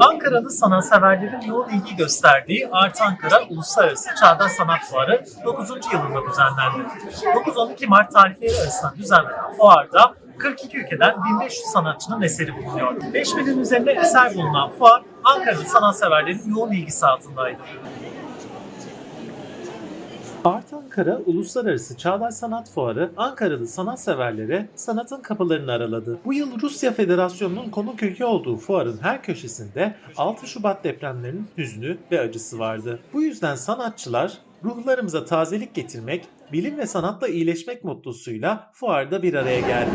Ankara'nın sanatseverlerin yoğun ilgi gösterdiği Art Ankara Uluslararası Çağdaş Sanat Fuarı 9. yılında düzenlendi. 9-12 Mart tarihleri arasında düzenlenen fuarda 42 ülkeden 1500 sanatçının eseri bulunuyor. 5000'in üzerinde eser bulunan fuar Ankara'nın sanatseverlerin yoğun ilgisi altındaydı. Art Ankara Uluslararası Çağdaş Sanat Fuarı Ankaralı sanatseverlere sanatın kapılarını araladı. Bu yıl Rusya Federasyonu'nun konuk ülke olduğu fuarın her köşesinde 6 Şubat depremlerinin hüznü ve acısı vardı. Bu yüzden sanatçılar ruhlarımıza tazelik getirmek, bilim ve sanatla iyileşmek mottusuyla fuarda bir araya geldi.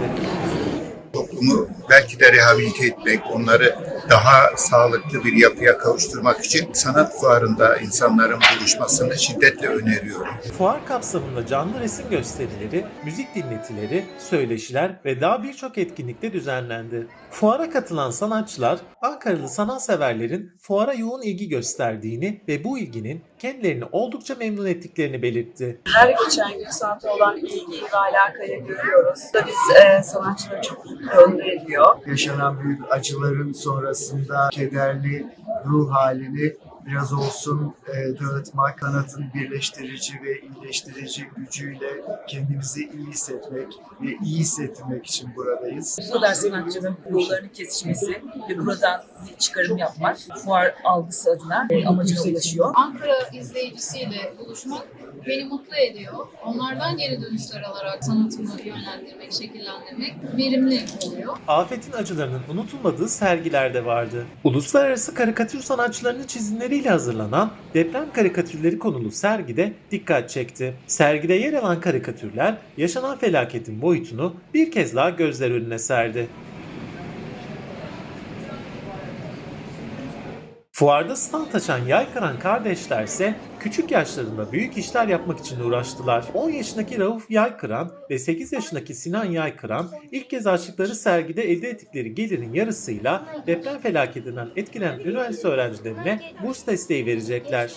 toplumu belki de rehabilite etmek, onları daha sağlıklı bir yapıya kavuşturmak için sanat fuarında insanların buluşmasını şiddetle öneriyorum. Fuar kapsamında canlı resim gösterileri, müzik dinletileri, söyleşiler ve daha birçok etkinlikte düzenlendi. Fuara katılan sanatçılar, Ankaralı sanatseverlerin fuara yoğun ilgi gösterdiğini ve bu ilginin kendilerini oldukça memnun ettiklerini belirtti. her geçen gün sanata olan ilgiyi ve alakayı görüyoruz. Da biz e, sanatçıları çok mutlu ediyor. yaşanan büyük acıların sonrasında kederli ruh halini biraz olsun e, dağıtmak, sanatın birleştirici ve iyileştirici gücüyle kendimizi iyi hissetmek ve iyi hissettirmek için buradayız. Bu kadar sanatçının yollarının kesişmesi ve buradan bir çıkarım yapmak fuar algısı adına e, amacına ulaşıyor. Ankara izleyicisiyle buluşmak beni mutlu ediyor. Onlardan geri dönüşler alarak sanatımı yönlendirmek, şekillendirmek verimli oluyor. Afetin acılarının unutulmadığı sergiler de vardı. Uluslararası karikatür sanatçılarının çizimleriyle hazırlanan deprem karikatürleri konulu sergide dikkat çekti. Sergide yer alan karikatürler yaşanan felaketin boyutunu bir kez daha gözler önüne serdi. Fuarda stand açan Yaykıran kardeşlerse küçük yaşlarında büyük işler yapmak için uğraştılar. 10 yaşındaki Rauf Yaykıran ve 8 yaşındaki Sinan Yaykıran ilk kez açtıkları sergide elde ettikleri gelirin yarısıyla deprem felaketinden etkilenen üniversite öğrencilerine burs desteği verecekler.